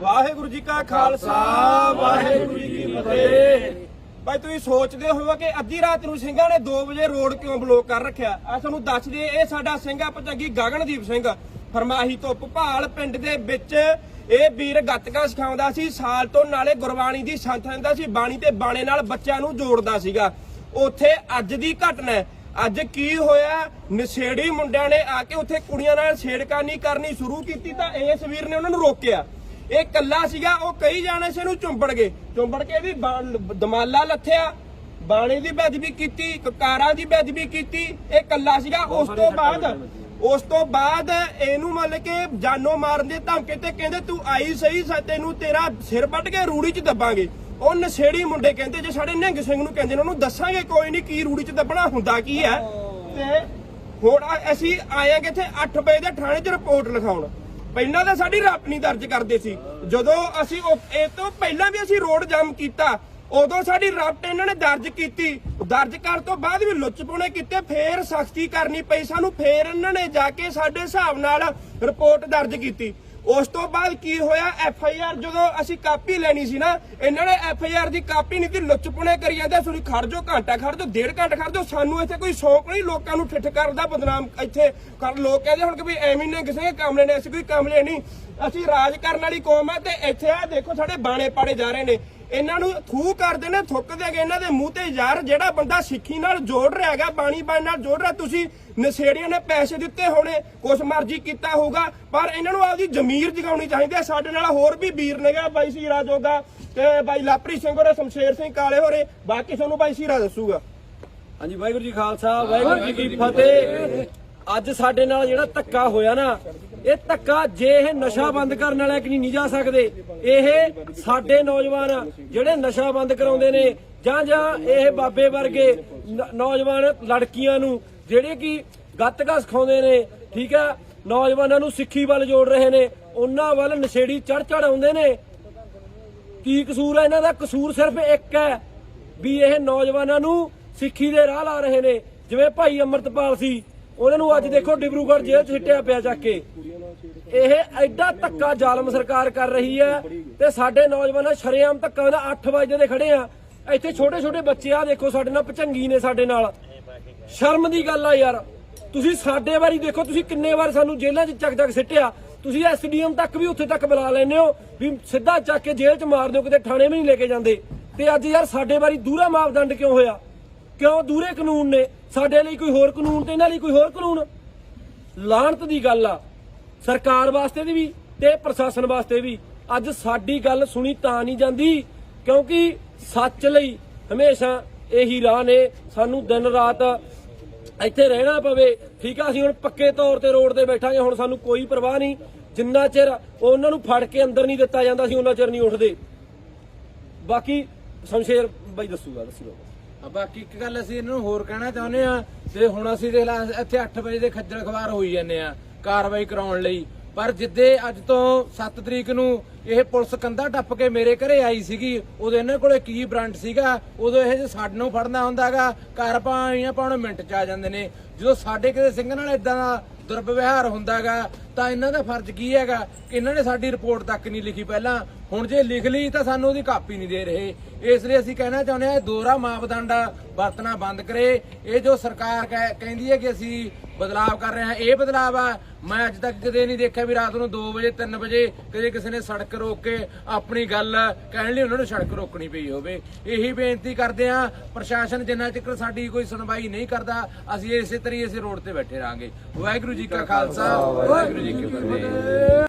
ਵਾਹਿਗੁਰੂ ਜੀ ਕਾ ਖਾਲਸਾ, ਵਾਹਿਗੁਰੂ ਜੀ ਕੀ ਫਤਿਹ। ਭਾਈ ਤੁਸੀਂ ਸੋਚਦੇ ਹੋਵੋ ਕਿ ਅੱਧੀ ਰਾਤ ਨੂੰ ਸਿੰਘਾਂ ਨੇ 2 ਵਜੇ ਰੋਡ ਕਿਉਂ ਬਲੌਕ ਕਰ ਰੱਖਿਆ? ਆ ਤੁਹਾਨੂੰ ਦੱਸ ਦਈਏ ਇਹ ਸਾਡਾ ਸਿੰਘ ਆ ਪਤੰਗੀ ਗਗਨਦੀਪ ਸਿੰਘ। ਫਰਮਾਹੀ ਤੋਂ ਭਪਾਲ ਪਿੰਡ ਦੇ ਵਿੱਚ ਇਹ ਵੀਰ ਗੱਤਕਾ ਸਿਖਾਉਂਦਾ ਸੀ, ਸਾਲ ਤੋਂ ਨਾਲੇ ਗੁਰਬਾਣੀ ਦੀ ਸੰਥ ਲੈਂਦਾ ਸੀ, ਬਾਣੀ ਤੇ ਬਾਣੇ ਨਾਲ ਬੱਚਿਆਂ ਨੂੰ ਜੋੜਦਾ ਸੀਗਾ। ਉੱਥੇ ਅੱਜ ਦੀ ਘਟਨਾ ਅੱਜ ਕੀ ਹੋਇਆ? ਨਸ਼ੇੜੀ ਮੁੰਡਿਆਂ ਨੇ ਆ ਕੇ ਉੱਥੇ ਕੁੜੀਆਂ ਨਾਲ ਛੇੜਕਾਨੀ ਕਰਨੀ ਸ਼ੁਰੂ ਕੀਤੀ ਤਾਂ ਇਸ ਵੀਰ ਨੇ ਉਹਨਾਂ ਨੂੰ ਰੋਕਿਆ। ਇਹ ਕੱਲਾ ਸੀਗਾ ਉਹ ਕਈ ਜਾਣੇ ਸੀ ਇਹਨੂੰ ਚੁੰਬੜ ਗਏ। ਚੁੰਬੜ ਕੇ ਵੀ ਦਮਾਲਾ ਲੱਥਿਆ। ਬਾਣੇ ਦੀ ਬੇਅਦਬੀ ਕੀਤੀ ਕਕਾਰਾਂ ਦੀ ਬੇਅਦਬੀ ਕੀਤੀ ਇਹ ਕੱਲਾ ਸੀਗਾ। ਉਸ ਤੋਂ ਬਾਅਦ ਉਸ ਤੋਂ ਬਾਅਦ ਇਹਨੂੰ ਮੰਨ ਕੇ ਜਾਨੋਂ ਮਾਰਨ ਦੇ ਧਮਕੇ ਤੇ ਕਹਿੰਦੇ ਤੂੰ ਆਈ ਸਹੀ ਤੈਨੂੰ ਤੇਰਾ ਸਿਰ ਵੱਢ ਕੇ ਰੂੜੀ 'ਚ ਦੱਬਾਂਗੇ। ਉਹ ਨਸ਼ੇੜੀ ਮੁੰਡੇ ਕਹਿੰਦੇ ਜੇ ਸਾਡੇ ਨਿਹੰਗ ਸਿੰਘ ਨੂੰ ਕਹਿੰਦੇ ਉਹਨੂੰ ਦੱਸਾਂਗੇ ਕੋਈ ਨਹੀਂ ਕੀ ਰੂੜੀ 'ਚ ਦੱਬਣਾ ਹੁੰਦਾ ਕੀ ਹੈ। ਤੇ ਹੁਣ ਆ- ਅਸੀਂ ਆਏਗੇ ਇੱਥੇ 8 ਵਜੇ ਦੇ ਥਾਣੇ 'ਚ ਰਿਪੋਰਟ ਲਿਖਾਉਣ। ਪਹਿਲਾਂ ਤਾਂ ਸਾਡੀ ਰਾਪ ਨਹੀਂ ਦਰਜ ਕਰਦੇ ਸੀ। ਜਦੋਂ ਅਸੀਂ ਉਹ- ਇਹ ਤੋਂ ਪਹਿਲਾਂ ਵੀ ਅਸੀਂ ਰੋਡ ਜਾਮ ਕੀਤਾ, ਉਦੋਂ ਸਾਡੀ ਰਾਪਟ ਇਹਨਾਂ ਨੇ ਦਰਜ ਕੀਤੀ। ਦਰਜ ਕਰਨ ਤੋਂ ਬਾਅਦ ਵੀ ਲੁੱਚਪੁਣੇ ਕੀਤੇ, ਫੇਰ ਸਖਤੀ ਕਰਨੀ ਪਈ ਸਾਨੂੰ, ਫੇਰ ਇਹਨਾਂ ਨੇ ਜਾ ਕੇ ਸਾਡੇ ਹਿਸਾਬ ਨਾਲ ਰਿਪੋਰਟ ਦਰਜ ਕੀਤੀ। ਉਸ ਤੋਂ ਬਾਅਦ ਕੀ ਹੋਇਆ? ਐਫ ਆਈ ਆਰ ਜਦੋਂ ਅਸੀਂ ਕਾਪੀ ਲੈਣੀ ਸੀ ਨਾ, ਇਹਨਾਂ ਨੇ ਐਫ ਆਈ ਆਰ ਦੀ ਕਾਪੀ ਨਹੀਂ ਤੇ ਲੁੱਚਪੁਣੇ ਕਰੀ ਜਾਂਦੇ ਸੁਣੀ ਖੜ ਜੋ ਘੰਟਾ ਖੜ ਜੋ ਡੇਢ ਘੰਟਾ ਖੜ ਜਾਓ, ਸਾਨੂੰ ਇੱਥੇ ਕੋਈ ਸ਼ੌਕ ਨਹੀਂ, ਲੋਕਾਂ ਨੂੰ ਠਿੱਠ ਕਰਦਾ ਬਦਨਾਮ ਇੱਥੇ ਕਰ ਲੋਕ ਕਹਿੰਦੇ ਹੁਣ ਕਿ ਵੀ ਐਵੇਂ ਨੇ ਕਿਸੇ ਕਾਮਲੇ ਨੇ ਅਸੀਂ ਕੋਈ ਕਾਮਲੇ ਨਹੀਂ। ਅਸੀਂ ਰਾਜ ਕਰਨ ਵਾਲੀ ਕੌਮ ਹੈ ਤੇ ਇੱਥੇ ਆ, ਦੇਖੋ ਸਾਡੇ ਬਾਣੇ ਪਾੜੇ ਜਾ ਰਹੇ ਨੇ। ਇਹਨਾਂ ਨੂੰ ਥੂ ਕਰਦੇ ਨੇ ਥੁੱਕਦੇ ਹੈਗੇ ਇਹਨਾਂ ਦੇ ਮੂੰਹ ਤੇ ਯਾਰ, ਜਿਹੜਾ ਬੰਦਾ ਸਿੱਖੀ ਨਾਲ ਜੋੜ ਰਿਹਾ ਹੈਗਾ, ਬਾਣੀ ਬਾਣੀ ਨਾਲ ਜੋੜ ਰਿਹਾ, ਤੁਸੀਂ ਨਸ਼ੇੜੀਆਂ ਨੇ ਪੈਸੇ ਦਿੱਤੇ ਹੋਣੇ, ਕੁਛ ਮਰਜ਼ੀ ਕੀਤਾ ਹੋਊਗਾ, ਪਰ ਇਹਨਾਂ ਨੂੰ ਆਪਦੀ ਜ਼ਮੀਰ ਜਗਾਉਣੀ ਚਾਹੀਦੀ ਹੈ। ਸਾਡੇ ਨਾਲ ਹੋਰ ਵੀ ਵੀਰ ਨੇਗਾ ਬਾਈ ਸੀਰਾ ਜੋਗਾ ਤੇ ਬਾਈ ਲਾਪਰੀ ਸਿੰਘ ਹੋਰੇ, ਸ਼ਮਸ਼ੇਰ ਸਿੰਘ ਕਾਲੇ ਹੋਰੇ, ਬਾਕੀ ਤੁਹਾਨੂੰ ਬਾਈ ਸੀਰਾ ਦੱਸੂਗਾ। ਹਾਂਜੀ, ਵਾਹਿਗੁਰੂ ਜੀ ਖਾਲਸਾ, ਵਾਹਿਗੁਰੂ ਜੀ ਕੀ ਫਤਿਹ। ਅੱਜ ਸਾਡੇ ਨਾਲ ਜਿਹੜਾ ਧੱਕਾ ਹੋਇਆ ਨਾ, ਇਹ ਧੱਕਾ ਜੇ ਇਹ ਨਸ਼ਾ ਬੰਦ ਕਰਨ ਵਾਲਾ ਕਿ ਨਹੀਂ ਜਾ ਸਕਦੇ। ਇਹ ਸਾਡੇ ਨੌਜਵਾਨ ਜਿਹੜੇ ਨਸ਼ਾ ਬੰਦ ਕਰਾਉਂਦੇ ਨੇ, ਜਾਂ ਜਾਂ ਇਹ ਬਾਬੇ ਵਰਗੇ ਨੌਜਵਾਨ ਲੜਕੀਆਂ ਨੂੰ, ਜਿਹੜੇ ਕਿ ਗੱਤਕਾ ਸਿਖਾਉਂਦੇ ਨੇ, ਠੀਕ ਹੈ ਨੌਜਵਾਨਾਂ ਨੂੰ ਸਿੱਖੀ ਵੱਲ ਜੋੜ ਰਹੇ ਨੇ, ਉਹਨਾਂ ਵੱਲ ਨਸ਼ੇੜੀ ਚੜ ਚੜ ਆਉਂਦੇ ਨੇ। ਕੀ ਕਸੂਰ ਹੈ ਇਹਨਾਂ ਦਾ? ਕਸੂਰ ਸਿਰਫ ਇੱਕ ਹੈ, ਵੀ ਇਹ ਨੌਜਵਾਨਾਂ ਨੂੰ ਸਿੱਖੀ ਦੇ ਰਾਹ ਲਾ ਰਹੇ ਨੇ। ਜਿਵੇਂ ਭਾਈ ਅਮਰਤਪਾਲ ਸੀ ਉਹਨਾਂ ਨੂੰ ਅੱਜ ਦੇਖੋ ਡਿਬਰੂਗੜ੍ਹ ਜੇਲ੍ਹ 'ਚ ਸਿੱਟਿਆ ਪਿਆ ਚੱਕ ਕੇ। ਇਹ ਐਡਾ ਧੱਕਾ ਜ਼ਾਲਮ ਸਰਕਾਰ ਕਰ ਰਹੀ ਹੈ ਤੇ ਸਾਡੇ ਨੌਜਵਾਨਾਂ ਸ਼ਰੇਆਮ ਧੱਕਾ ਦਾ 8 ਵਜੇ ਦੇ ਖੜੇ ਆ। ਇੱਥੇ ਛੋਟੇ ਛੋਟੇ ਬੱਚੇ ਆ, ਦੇਖੋ ਸਾਡੇ ਨਾਲ ਪਚੰਗੀ ਨੇ ਸਾਡੇ ਨਾਲ। ਸ਼ਰਮ ਦੀ ਗੱਲ ਆ ਯਾਰ। ਤੁਸੀਂ ਸਾਡੇ ਵਾਰੀ ਦੇਖੋ, ਤੁਸੀਂ ਕਿੰਨੇ ਵਾਰ ਸਾਨੂੰ ਜੇਲ੍ਹਾਂ 'ਚ ਚੱਕ ਚੱਕ ਸਿੱਟਿਆ। ਤੁਸੀਂ ਐਸਡੀਐਮ ਤੱਕ ਵੀ ਉੱਥੇ ਤੱਕ ਬੁਲਾ ਲੈਂਦੇ ਹੋ ਵੀ ਸਿੱਧਾ ਚੱਕ ਕੇ ਜੇਲ੍ਹ 'ਚ ਮਾਰ ਦਿਓ, ਕਿਤੇ ਥਾਣੇ ਵੀ ਨਹੀਂ ਲੈ ਕੇ ਜਾਂਦੇ। ਤੇ ਅੱਜ ਯਾਰ ਸਾਡੇ ਵਾਰੀ ਦੂਰਾ ਮਾਪਦੰਡ ਕਿਉਂ ਹੋਇਆ? ਕਿਉਂ ਦੂਰੇ ਕਾਨੂੰਨ ਨੇ? ਸਾਡੇ ਲਈ ਕੋਈ ਹੋਰ ਕਾਨੂੰਨ ਤੇ ਇਹਨਾਂ ਲਈ ਕੋਈ ਹੋਰ ਕਾਨੂੰਨ? ਲਾਹਣਤ ਦੀ ਗੱਲ ਆ। ਸਰਕਾਰ ਵਾਸਤੇ ਦੀ ਵੀ ਤੇ ਪ੍ਰਸ਼ਾਸਨ ਵਾਸਤੇ ਵੀ। ਅੱਜ ਸਾਡੀ ਗੱਲ ਸੁਣੀ ਤਾਂ ਨਹੀਂ ਜਾਂਦੀ, ਕਿਉਂਕਿ ਸੱਚ ਲਈ ਹਮੇਸ਼ਾ ਇਹੀ ਰਾਹ ਨੇ। ਸਾਨੂੰ ਦਿਨ ਰਾਤ ਇੱਥੇ ਰਹਿਣਾ ਪਵੇ। ਠੀਕ ਆ, ਅਸੀਂ ਹੁਣ ਪੱਕੇ ਤੌਰ ਤੇ ਰੋਡ ਤੇ ਬੈਠਾਂਗੇ, ਹੁਣ ਸਾਨੂੰ ਕੋਈ ਪਰਵਾਹ ਨਹੀਂ। ਜਿੰਨਾ ਚਿਰ ਉਹਨਾਂ ਨੂੰ ਫੜ ਕੇ ਅੰਦਰ ਨਹੀਂ ਦਿੱਤਾ ਜਾਂਦਾ ਸੀ ਉਹਨਾਂ ਚਿਰ ਨਹੀਂ ਉੱਠਦੇ। ਬਾਕੀ ਸ਼ਮਸ਼ੇਰ ਬਾਈ ਦੱਸੂਗਾ ਦੱਸੂਗਾ ਬਾਕੀ ਇੱਕ ਗੱਲ ਅਸੀਂ ਇਹਨਾਂ ਨੂੰ ਹੋਰ ਕਹਿਣਾ ਚਾਹੁੰਦੇ ਆ ਤੇ ਹੁਣ ਅਸੀਂ ਦੇਖ ਲਾ, ਇੱਥੇ 8 ਵਜੇ ਦੇ ਖੱਜਲ ਖਵਾਰ ਹੋਈ ਜਾਂਦੇ ਆ, ਕਾਰਵਾਈ ਕਰਾਉਣ ਲਈ। ਪਰ ਜਿੱਦੇ ਅੱਜ ਤੋਂ 7 ਤਰੀਕ ਨੂੰ ਇਹ ਪੁਲਿਸ ਕੰਧਾ ਟੱਪ ਕੇ ਮੇਰੇ ਘਰੇ ਆਈ ਸੀਗੀ। ਉਦੋਂ ਇਹਨਾਂ ਕੋਲੇ ਕੀ ਬ੍ਰਾਂਡ ਸੀਗਾ, ਉਦੋਂ ਇਹ ਜੇ ਸਾਨੂੰ ਫੜਨਾ ਹੁੰਦਾਗਾ, ਘਰ ਪਾਈਆਂ ਪਾਉਣ ਮਿੰਟ ਚ ਆ ਜਾਂਦੇ ਨੇ। ਜਦੋਂ ਸਾਡੇ ਕਿਸੇ ਸਿੰਘ ਨਾਲ ਇਦਾਂ ਦਾ ਦੁਰਵਿਵਹਾਰ ਹੁੰਦਾਗਾ, ਤਾਂ ਇਹਨਾਂ ਦਾ ਫਰਜ਼ ਕੀ ਹੈਗਾ ਕਿ ਇਹਨਾਂ ਨੇ ਸਾਡੀ ਰਿਪੋਰਟ ਤੱਕ ਨਹੀਂ ਲਿਖੀ ਪਹਿਲਾਂ। ਹੁਣ ਜੇ ਲਿਖ ਲਈ, ਤਾਂ ਸਾਨੂੰ ਉਹਦੀ ਕਾਪੀ ਨਹੀਂ ਦੇ ਰਹੇ। ਇਸ ਲਈ ਅਸੀਂ ਕਹਿਣਾ ਚਾਹੁੰਦੇ ਹਾਂ, ਇਹ ਦੋਹਰਾ ਮਾਪਦੰਡ ਵਰਤਣਾ ਬੰਦ ਕਰੇ। ਇਹ ਜੋ ਸਰਕਾਰ ਕਹਿ- ਕਹਿੰਦੀ ਹੈ ਕਿ ਅਸੀਂ ਬਦਲਾਵ ਕਰ ਰਹੇ ਹਾਂ, ਇਹ ਬਦਲਾਵ ਆ। ਮੈਂ ਅੱਜ ਤੱਕ ਕਦੇ ਨਹੀਂ ਦੇਖਿਆ ਵੀ ਰਾਤ ਨੂੰ 2 ਵਜੇ 3 ਵਜੇ ਕਦੇ ਕਿਸੇ ਨੇ ਸੜਕ ਰੋਕ ਕੇ ਆਪਣੀ ਗੱਲ ਕਹਿਣ ਲਈ ਉਹਨਾਂ ਨੂੰ ਸੜਕ ਰੋਕਣੀ ਪਈ ਹੋਵੇ। ਇਹੀ ਬੇਨਤੀ ਕਰਦੇ ਹਾਂ, ਪ੍ਰਸ਼ਾਸਨ ਜਿੰਨਾ ਚਿਰ ਸਾਡੀ ਕੋਈ ਸੁਣਵਾਈ ਨਹੀਂ ਕਰਦਾ, ਅਸੀਂ ਇਸੇ ਤਰੀਕੇ ਇਸੇ ਰੋਡ ਤੇ ਬੈਠੇ ਰਾਂਗੇ ਵਾਹਿਗੁਰੂ ਜੀ ਕਾ ਖਾਲਸਾ, ਵਾਹਿਗੁਰੂ ਜੀ ਕੀ ਫਤਿਹ।